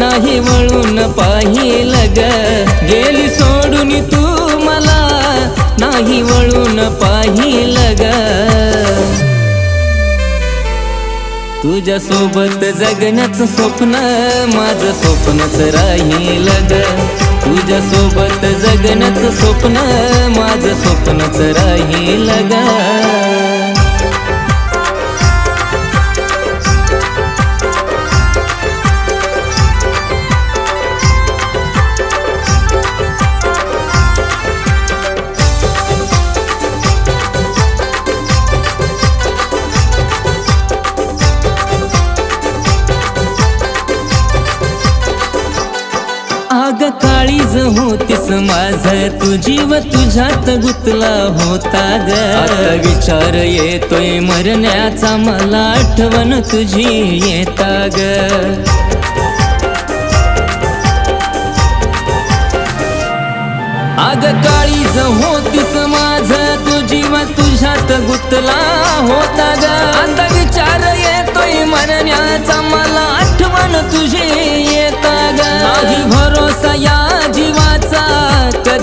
वळून पाहिल ग. गेली सोडून तू मला नाही वळून पाहिल ग. तुझ्या सोबत जगण्याचं स्वप्न माझं स्वप्नच राहील ग. तुझ्या सोबत जगण्याचं स्वप्न माझं स्वप्नच राहील ग. काळीज होतीस माझ तुझी व तुझ्यात गुतला होता ग. विचार येतोय मरण्याचा मला आठवण तुझी येता ग. आग काळीज होतीस माझ तुझी व तुझ्यात गुतला होता ग. आता विचार येतोय मरण्याचा मला आठवण तुझी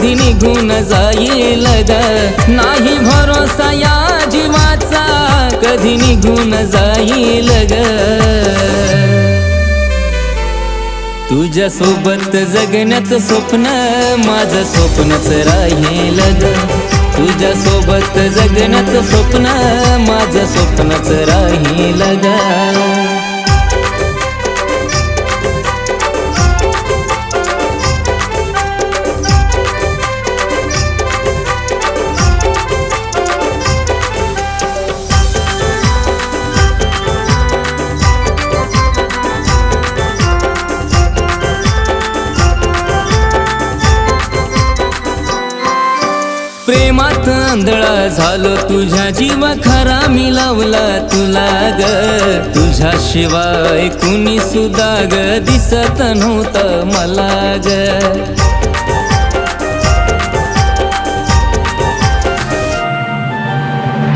कधी निघून जाईल ग? नाही भरोसा या जीवाचा कधी निघून जाईल ग? तुझ्या सोबत जगण्याचं स्वप्न माझं स्वप्नच राहील ग. तुझ्या सोबत जगण्याचं स्वप्न माझं स्वप्नच राहील ग. प्रेमात आंधळा झालो तुझ्या जीवा खरा मी लावला तुला ग. तुझ्या शिवाय कुणी सुद्धा ग दिसत नव्हतं मला ग.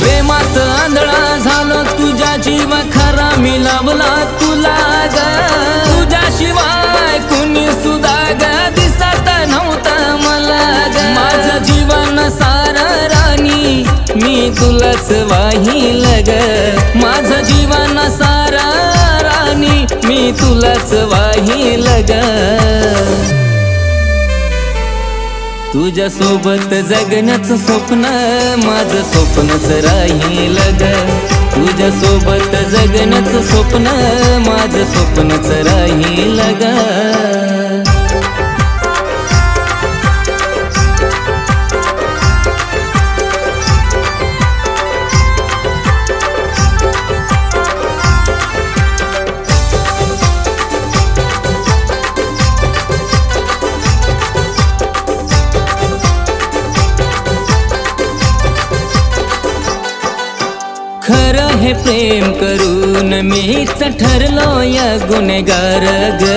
प्रेमात आंधळा झालो तुझ्या जीव खरा मी लावला तुला ग. तुझ्या शिवाय कुणी सुद्धा ग तुलाच वाहील ग. माझं जीवन सारा राणी मी तुलाच वाहील ग. तुझ्या सोबत जगण्याचं स्वप्न माझं स्वप्नच राहील ग. तुझ्या सोबत जगण्याचं स्वप्न माझं स्वप्नच राहील ग. खरं हे प्रेम करून मीच ठरलो या गुन्हेगार ग.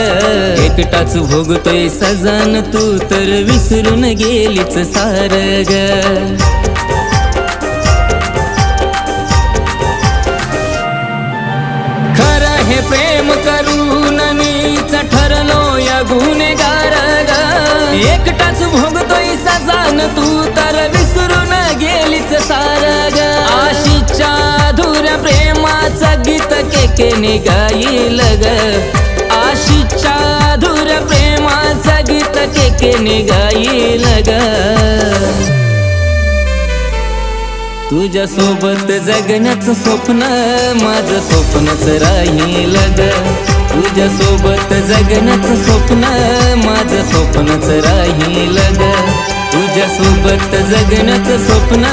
एकटाच भोगतोय सजान तू तर विसरून गेलीच सार ग. खरं हे प्रेम करून मीच ठरलो या गुन्हेगार ग. एकटाच भोगतोय सजान तू तर विसरून गेलीच गीत केकेने लग ग. आशीच्या धुर प्रेमाचा गीत केकेने गाईल ग. तुझ्या सोबत जगण्याचं स्वप्न माझं स्वप्नच राहील ग. तुझ्या सोबत जगण्याचं स्वप्न माझं स्वप्नच राहील ग. तुझ्या सोबत जगण्याचं स्वप्न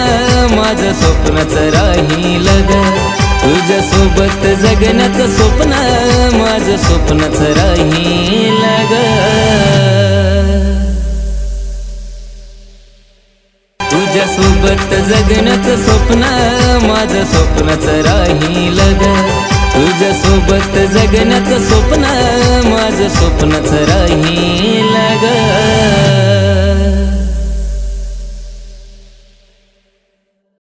माझं स्वप्नच राहील ग. तुझ्या सोबत जगण्याचं स्वप्न माझं स्वप्नच राहील ग. तुझ्या सोबत जगण्याचं स्वप्न माझं स्वप्नच राहील ग. तुझ्या सोबत जगण्याचं स्वप्न माझं स्वप्नच राहील ग.